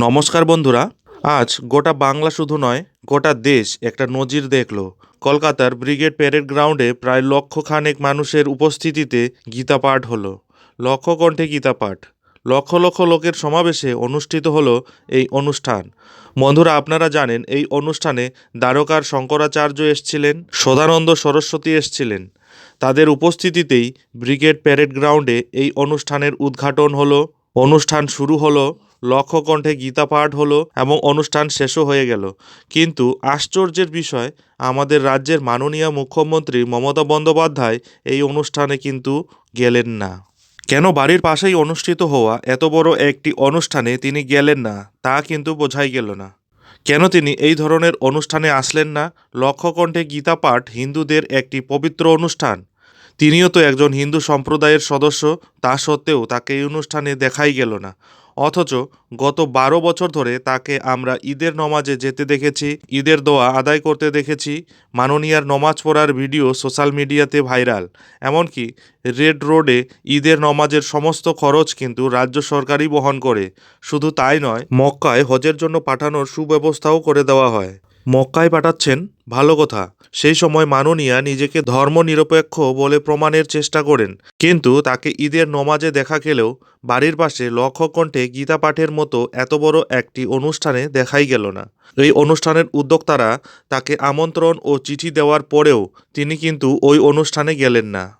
নমস্কার বন্ধুরা, আজ গোটা বাংলা শুধু নয়, গোটা দেশ একটা নজির দেখল। কলকাতার ব্রিগেড প্যারেড গ্রাউন্ডে প্রায় লক্ষ খানেক মানুষের উপস্থিতিতে গীতা পাঠ হলো। লক্ষ কণ্ঠে গীতা পাঠ লক্ষ লক্ষ লোকের সমাবেশে অনুষ্ঠিত হলো এই অনুষ্ঠান। বন্ধুরা, আপনারা জানেন, এই অনুষ্ঠানে দ্বারকার শঙ্করাচার্য এসছিলেন, সদানন্দ সরস্বতী এসছিলেন। তাদের উপস্থিতিতেই ব্রিগেড প্যারেড গ্রাউন্ডে এই অনুষ্ঠানের উদ্ঘাটন হলো। অনুষ্ঠান শুরু হলো লক্ষ কণ্ঠে গীতা পাঠ হলো এবং অনুষ্ঠান শেষও হয়ে গেল। কিন্তু আশ্চর্যের বিষয়, আমাদের রাজ্যের মাননীয় মুখ্যমন্ত্রী মমতা বন্দ্যোপাধ্যায় এই অনুষ্ঠানে কিন্তু গেলেন না। কেন বাড়ির পাশেই অনুষ্ঠিত হওয়া এত বড় একটি অনুষ্ঠানে তিনি গেলেন না, তা কিন্তু বোঝাই গেল না। কেন তিনি এই ধরনের অনুষ্ঠানে আসলেন না? লক্ষ কণ্ঠে গীতা পাঠ হিন্দুদের একটি পবিত্র অনুষ্ঠান। তিনিও তো একজন হিন্দু সম্প্রদায়ের সদস্য, তা সত্ত্বেও তাকে এই অনুষ্ঠানে দেখাই গেল না। অথচ গত বারো বছর ধরে তাকে আমরা ঈদের নমাজে যেতে দেখেছি, ঈদের দোয়া আদায় করতে দেখেছি, মাননীয়ার নমাজ পড়ার ভিডিও সোশ্যাল মিডিয়াতে ভাইরাল। এমনকি রেড রোডে ঈদের নমাজের সমস্ত খরচ কিন্তু রাজ্য সরকারই বহন করে। শুধু তাই নয়, মক্কায় হজের জন্য পাঠানোর সুব্যবস্থাও করে দেওয়া হয়। মক্কায় পাঠাচ্ছেন? ভালো কথা। সেই সময় মাননীয়া নিজেকে ধর্মনিরপেক্ষ বলে প্রমাণের চেষ্টা করেন। কিন্তু তাকে ঈদের নমাজে দেখা গেলেও বাড়ির পাশে লক্ষ কণ্ঠে গীতা পাঠের মতো এত বড় একটি অনুষ্ঠানে দেখাই গেল না। এই অনুষ্ঠানের উদ্যোক্তারা তাকে আমন্ত্রণ ও চিঠি দেওয়ার পরেও তিনি কিন্তু ওই অনুষ্ঠানে গেলেন না।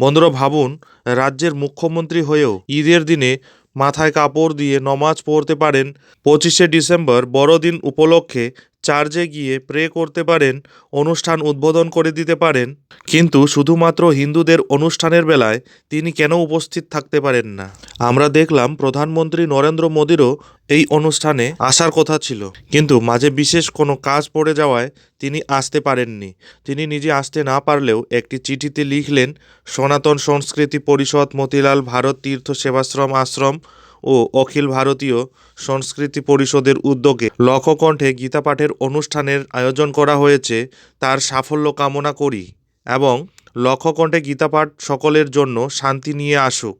বন্ধুরা, ভাবুন, রাজ্যের মুখ্যমন্ত্রী হয়েও ঈদের দিনে মাথায় কাপড় দিয়ে নমাজ পড়তে পারেন পঁচিশে ডিসেম্বর বড়দিন উপলক্ষে চার্চে গিয়ে প্রে করতে পারেন, অনুষ্ঠান উদ্বোধন করে দিতে পারেন। কিন্তু শুধুমাত্র হিন্দুদের অনুষ্ঠানের বেলায় তিনি কেন উপস্থিত থাকতে পারেন না? আমরা দেখলাম প্রধানমন্ত্রী নরেন্দ্র মোদীরও এই অনুষ্ঠানে আসার কথা ছিল। কিন্তু মাঝে বিশেষ কোনো কাজ পড়ে যাওয়ায় তিনি আসতে পারেননি। তিনি নিজে আসতে না পারলেও একটি চিঠিতে লিখলেন, সনাতন সংস্কৃতি পরিষদ, মতিলাল ভারত তীর্থ সেবাশ্রম আশ্রম ও অখিল ভারতীয় সংস্কৃতি পরিষদের উদ্যোগে লক্ষকণ্ঠে গীতা পাঠের অনুষ্ঠানের আয়োজন করা হয়েছে তার সাফল্য কামনা করি এবং লক্ষকণ্ঠে গীতা পাঠ সকলের জন্য শান্তি নিয়ে আসুক।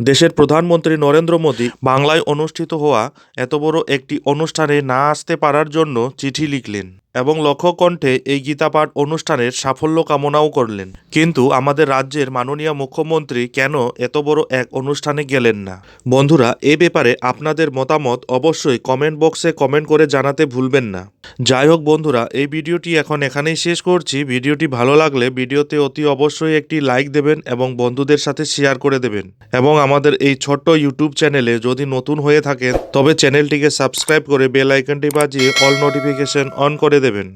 দেশের প্রধানমন্ত্রী নরেন্দ্র মোদী বাংলায় অনুষ্ঠিত হওয়া এত বড় একটি অনুষ্ঠানে না আসতে পারার জন্য চিঠি লিখলেন। এবং লক্ষকণ্ঠে এই গীতাপাঠ অনুষ্ঠানের সাফল্য কামনাও করলেন। কিন্তু আমাদের রাজ্যের মাননীয় মুখ্যমন্ত্রী কেন এত বড় এক অনুষ্ঠানে গেলেন না? বন্ধুরা, এ ব্যাপারে আপনাদের মতামত অবশ্যই কমেন্ট বক্সে কমেন্ট করে জানাতে ভুলবেন না। যাই হোক বন্ধুরা, এই ভিডিওটি এখন এখানেই শেষ করছি। ভিডিওটি ভালো লাগলে ভিডিওতে অতি অবশ্যই একটি লাইক দেবেন এবং বন্ধুদের সাথে শেয়ার করে দেবেন। এবং আমাদের এই ছোট্ট ইউটিউব চ্যানেলে যদি নতুন হয়ে থাকেন, তবে চ্যানেলটিকে সাবস্ক্রাইব করে বেল আইকনটি বাজিয়ে অল নোটিফিকেশন অন করে দেবেন